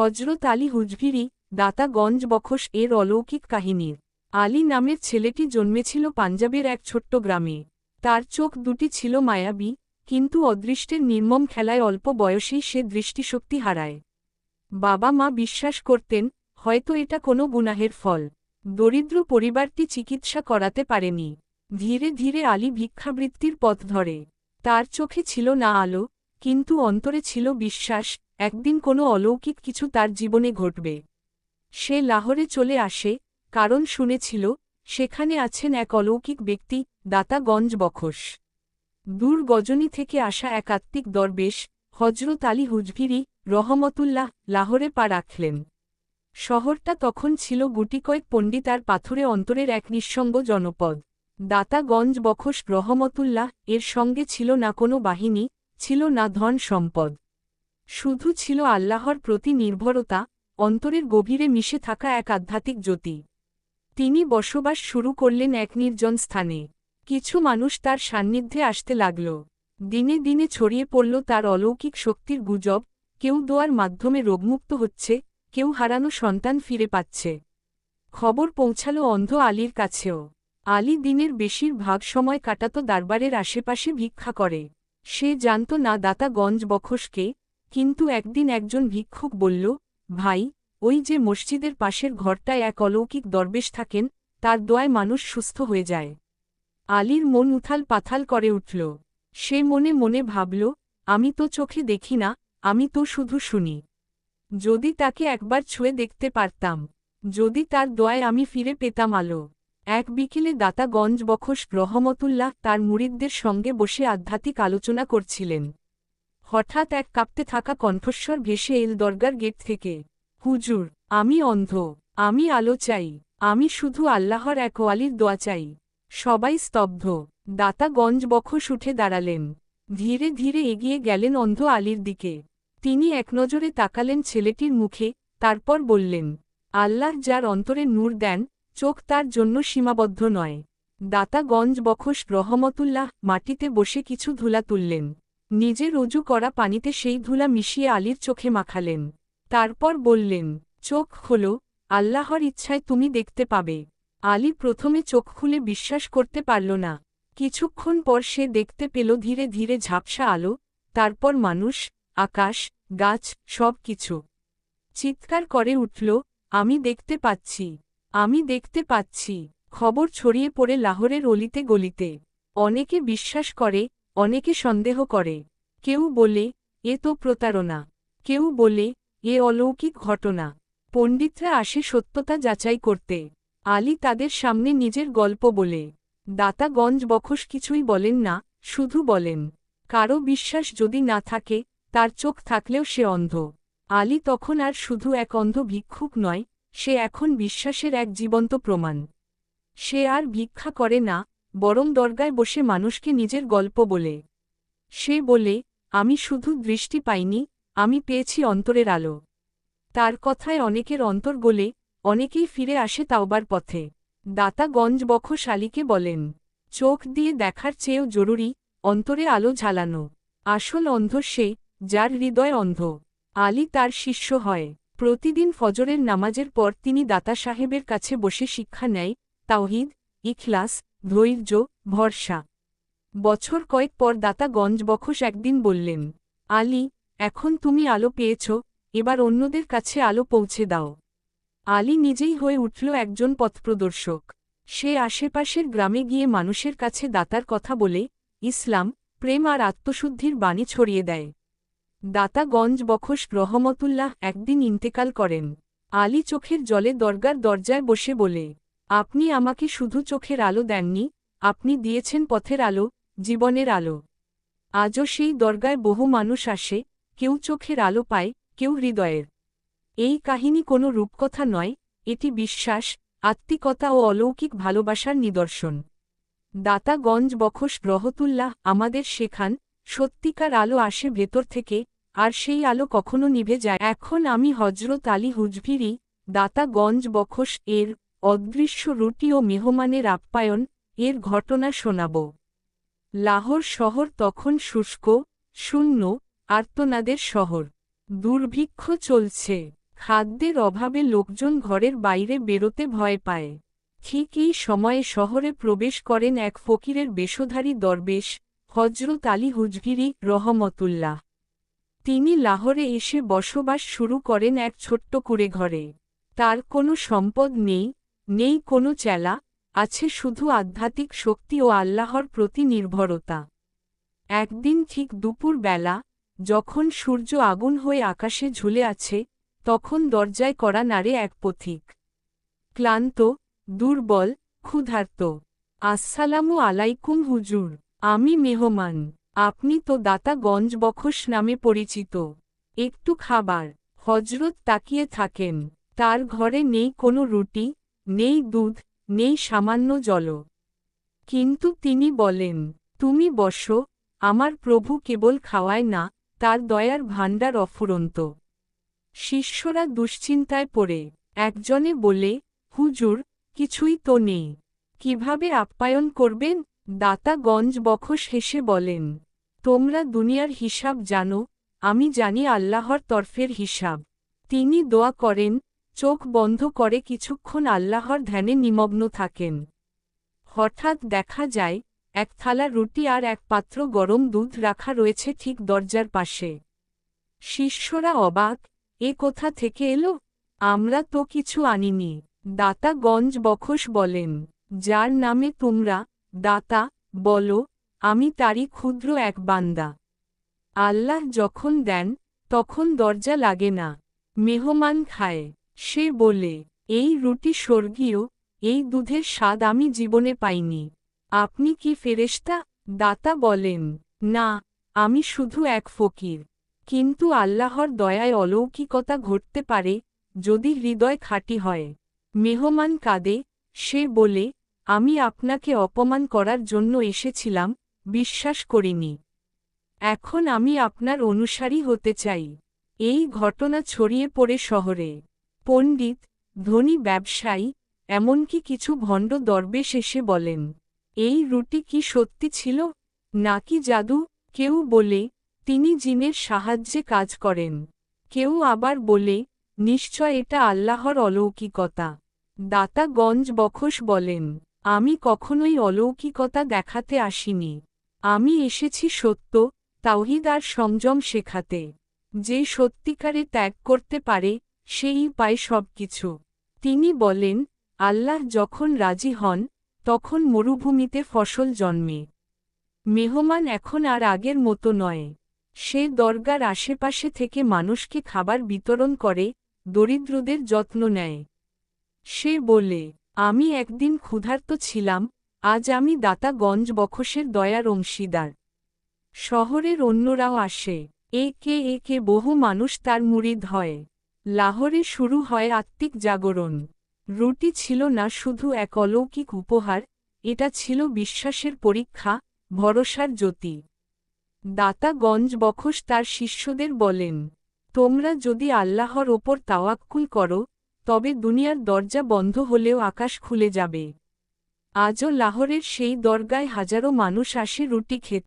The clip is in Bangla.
হজরত আলী হুজভিরি দাতাগঞ্জ বখশ এর অলৌকিক কাহিনীর আলী নামের ছেলেটি জন্মেছিল পাঞ্জাবের এক ছোট্ট গ্রামে। তার চোখ দুটি ছিল মায়াবী, কিন্তু অদৃষ্টের নির্মম খেলায় অল্প বয়সেই সে দৃষ্টিশক্তি হারায়। বাবা মা বিশ্বাস করতেন, হয়তো এটা কোনো গুনাহের ফল। দরিদ্র পরিবারটি চিকিৎসা করাতে পারেনি। ধীরে ধীরে আলী ভিক্ষাবৃত্তির পথ ধরে। তার চোখে ছিল না আলো, কিন্তু অন্তরে ছিল বিশ্বাস একদিন কোনো অলৌকিক কিছু তার জীবনে ঘটবে। সে লাহোরে চলে আসে, কারণ শুনেছিল, সেখানে আছেন এক অলৌকিক ব্যক্তি দাতাগঞ্জ বখশ। দূর গজনী থেকে আসা এক আত্মিক দরবেশ হজরত আলী হুজভিরি, রহমতুল্লাহ, লাহোরে পা রাখলেন। শহরটা তখন ছিল গুটিকয়েক পণ্ডিত আর পাথুরে অন্তরের এক নিঃসঙ্গ জনপদ। দাতাগঞ্জ বখশ রহমতুল্লাহ, এর সঙ্গে ছিল না কোনো বাহিনী, ছিল না ধন সম্পদ। শুধু ছিল আল্লাহর প্রতি নির্ভরতা, অন্তরের গভীরে মিশে থাকা এক আধ্যাত্মিক জ্যোতি। তিনি বসবাস শুরু করলেন এক নির্জন স্থানে। কিছু মানুষ তার সান্নিধ্যে আসতে লাগল। দিনে দিনে ছড়িয়ে পড়ল তার অলৌকিক শক্তির গুজব, কেউ দোয়ার মাধ্যমে রোগমুক্ত হচ্ছে, কেউ হারানো সন্তান ফিরে পাচ্ছে। খবর পৌঁছাল অন্ধ আলীর কাছেও। আলী দিনের বেশিরভাগ সময় কাটাত দারবারের আশেপাশে ভিক্ষা করে। সে জানত না দাতা গঞ্জ বখশকে কিন্তু একদিন একজন ভিক্ষুক বলল, ভাই, ওই যে মসজিদের পাশের ঘরটায় এক অলৌকিক দরবেশ থাকেন, তার দোয়ায় মানুষ সুস্থ হয়ে যায়। আলীর মন উথাল পাথাল করে উঠল। সে মনে মনে ভাবল, আমি তো চোখে দেখি না, আমি তো শুধু শুনি। যদি তাকে একবার ছুঁয়ে দেখতে পারতাম, যদি তার দোয়ায় আমি ফিরে পেতাম আলো এক বিকেলে দাতাগঞ্জ বখশ রহমতুল্লাহ তার মুরিদদের সঙ্গে বসে আধ্যাত্মিক আলোচনা করছিলেন। হঠাৎ এক কাঁপতে থাকা কণ্ঠস্বর ভেসে এল দরগার গেট থেকে। হুজুর, আমি অন্ধ। আমি আলো চাই। আমি শুধু আল্লাহর এক ওয়ালির দোয়া চাই। সবাই স্তব্ধ। দাতাগঞ্জ বখশ উঠে দাঁড়ালেন। ধীরে ধীরে এগিয়ে গেলেন অন্ধ আলীর দিকে। তিনি এক নজরে তাকালেন ছেলেটির মুখে, তারপর বললেন, আল্লাহ যার অন্তরে নূর দেন, চোখ তার জন্য সীমাবদ্ধ নয়। দাতাগঞ্জ বখশ রহমতুল্লাহ মাটিতে বসে কিছু ধুলা তুললেন। নিজের রজু করা পানিতে সেই ধুলা মিশিয়ে আলীর চোখে মাখালেন। তারপর বললেন, চোখ হল আল্লাহর ইচ্ছায় তুমি দেখতে পাবে আলী প্রথমে চোখ খুলে বিশ্বাস করতে পারল না। কিছুক্ষণ পর সে দেখতে পেল ধীরে ধীরে ঝাপসা আলো, তারপর মানুষ, আকাশ, গাছ, সব কিছু। চিৎকার করে উঠল, আমি দেখতে পাচ্ছি, আমি দেখতে পাচ্ছি খবর ছড়িয়ে পড়ে লাহোরের অলিতে গলিতে। অনেকে বিশ্বাস করে অনেকে সন্দেহ করে। কেউ বলে, এ তো প্রতারণা। কেউ বলে, এ অলৌকিক ঘটনা। পণ্ডিতরা আসে সত্যতা যাচাই করতে। আলী তাদের সামনে নিজের গল্প বলে। দাতাগঞ্জ বখশ কিছুই বলেন না, শুধু বলেন, কারও বিশ্বাস যদি না থাকে, তার চোখ থাকলেও সে অন্ধ। আলী তখন আর শুধু এক অন্ধ ভিক্ষুক নয়, সে এখন বিশ্বাসের এক জীবন্ত প্রমাণ। সে আর ভিক্ষা করে না বরং দরগায় বসে মানুষকে নিজের গল্প বলে। সে বলে, আমি শুধু দৃষ্টি পাইনি, আমি পেয়েছি অন্তরের আলো। তার কথায় অনেকের অন্তর গলে, অনেকেই ফিরে আসে তাওবার পথে। দাতাগঞ্জ বখশ আলীকে বলেন, চোখ দিয়ে দেখার চেয়েও জরুরি, অন্তরে আলো ঝালানো। আসল অন্ধ সে, যার হৃদয় অন্ধ। আলী তার শিষ্য হয়। প্রতিদিন ফজরের নামাজের পর তিনি দাতা সাহেবের কাছে বসে শিক্ষা নেয়, তাওহিদ, ইখলাস ধৈর্য, ভরসা। বছর কয়েক পর দাতা গঞ্জ বখশ একদিন বললেন, আলী, এখন তুমি আলো পেয়েছ, এবার অন্যদের কাছে আলো পৌঁছে দাও। আলী নিজেই হয়ে উঠল একজন পথপ্রদর্শক। সে আশেপাশের গ্রামে গিয়ে মানুষের কাছে দাতার কথা বলে, ইসলাম, প্রেম আর আত্মশুদ্ধির বাণী ছড়িয়ে দেয়। দাতাগঞ্জ বখশ রহমতুল্লাহ একদিন ইন্তেকাল করেন। আলী চোখের জলে দরগার দরজায় বসে বলে আপনি আমাকে শুধু চোখের আলো দেননি, আপনি দিয়েছেন পথের আলো, জীবনের আলো। আজও সেই দরগায় বহু মানুষ আসে, কেউ চোখের আলো পায়, কেউ হৃদয়ের। এই কাহিনী কোনো রূপকথা নয়, এটি বিশ্বাস, আত্মিকতা ও অলৌকিক ভালোবাসার নিদর্শন। দাতাগঞ্জ বখশ রহতুল্লাহ আমাদের শেখান, সত্যিকার আলো আসে ভেতর থেকে, আর সেই আলো কখনো নিভে যায়। এখন আমি হজরত আলী হুজভিরি দাতাগঞ্জ বখশ এর অদৃশ্য রুটি ও মেহমানের আপ্যায়ন, এর ঘটনা শোনাব। লাহোর শহর তখন শুষ্ক, শূন্য, আর্তনাদের শহর। দুর্ভিক্ষ চলছে। খাদ্যের অভাবে লোকজন ঘরের বাইরে বেরোতে ভয় পায়। ঠিক এই সময়ে শহরে প্রবেশ করেন এক ফকিরের বেশধারী দরবেশ হজরত আলী হুজগিরি রহমতুল্লাহ। তিনি লাহোরে এসে বসবাস শুরু করেন এক ছোট্ট কুড়ে ঘরে। তার কোনো সম্পদ নেই নেই কোনো চেলা, আছে শুধু আধ্যাত্মিক শক্তি ও আল্লাহর প্রতি নির্ভরতা। একদিন ঠিক দুপুর বেলা যখন সূর্য আগুন হয়ে আকাশে ঝুলে আছে, তখন দরজায় করা নাড়ে এক পথিক। ক্লান্ত, দুর্বল, ক্ষুধার্ত, আসসালামু আলাইকুম হুজুর, আমি মেহমান, আপনি তো দাতাগঞ্জ বখশ নামে পরিচিত। একটু খাবার হজরত তাকিয়ে থাকেন, তার ঘরে নেই কোনো রুটি নেই দুধ, নেই সামান্য জল। কিন্তু তিনি বলেন, তুমি বসো, আমার প্রভু কেবল খাওয়ায় না, তার দয়ার ভাণ্ডার অফুরন্ত। শিষ্যরা দুশ্চিন্তায় পড়ে। একজনে বলে, হুজুর, কিছুই তো নেই। কীভাবে আপ্যায়ন করবেন? দাতাগঞ্জ বখশ হেসে বলেন, তোমরা দুনিয়ার হিসাব জানো, আমি জানি আল্লাহর তরফের হিসাব। তিনি দোয়া করেন চোখ বন্ধ করে কিছুক্ষণ আল্লাহর ধ্যানে নিমগ্ন থাকেন। হঠাৎ দেখা যায়, এক থালা রুটি আর এক পাত্র গরম দুধ রাখা রয়েছে ঠিক দরজার পাশে। শিষ্যরা অবাক, এ কোথা থেকে এলো? আমরা তো কিছু আনিনি। দাতাগঞ্জ বখশ বলেন, যার নামে তোমরা, দাতা, বলো, আমি তারই ক্ষুদ্র এক বান্দা। আল্লাহ যখন দেন, তখন দরজা লাগে না, মেহমান খায়। সে বলে, এই রুটি স্বর্গীয়, এই দুধের স্বাদ আমি জীবনে পাইনি। আপনি কি ফেরেশতা? দাতা বলেন, না, আমি শুধু এক ফকির। কিন্তু আল্লাহর দয়ায় অলৌকিকতা ঘটতে পারে যদি হৃদয় খাঁটি হয়। মেহমান কাঁদে, সে বলে, আমি আপনাকে অপমান করার জন্য এসেছিলাম, বিশ্বাস করিনি। এখন আমি আপনার অনুসারী হতে চাই। এই ঘটনা ছড়িয়ে পড়ে শহরে। পণ্ডিত, ধনী ব্যবসায়ী, এমনকি কিছু ভণ্ড দরবেশ এসে বলেন, এই রুটি কি সত্যি ছিল? নাকি জাদু? কেউ বলে, তিনি জিনের সাহায্যে কাজ করেন। কেউ আবার বলে, নিশ্চয় এটা আল্লাহর অলৌকিকতা। দাতাগঞ্জ বখশ বলেন, আমি কখনোই অলৌকিকতা দেখাতে আসিনি। আমি এসেছি সত্য, তাওহিদ আর সংযম শেখাতে। যে সত্যিকারে ত্যাগ করতে পারে সেই পায় সবকিছু। তিনি বলেন, আল্লাহ যখন রাজি হন, তখন মরুভূমিতে ফসল জন্মে। মেহমান এখন আর আগের মতো নয়। সে দরগার আশেপাশে থেকে মানুষকে খাবার বিতরণ করে, দরিদ্রদের যত্ন নেয়। সে বলে, আমি একদিন ক্ষুধার্ত ছিলাম, আজ আমি দাতাগঞ্জ বখশের দয়ার অংশীদার। শহরের অন্যরাও আসে, একে একে বহু মানুষ তার মুরিদ হয়। লাহোরে শুরু হয় আত্মিক জাগরণ। রুটি ছিল না শুধু এক অলৌকিক উপহার, এটা ছিল বিশ্বাসের পরীক্ষা, ভরসার জ্যোতি। দাতাগঞ্জ বখশ তার শিষ্যদের বলেন, তোমরা যদি আল্লাহর ওপর তাওয়াক্কুল করো, তবে দুনিয়ার দরজা বন্ধ হলেও আকাশ খুলে যাবে। আজও লাহোরের সেই দরগায় হাজারো মানুষ আসে রুটি খেতে।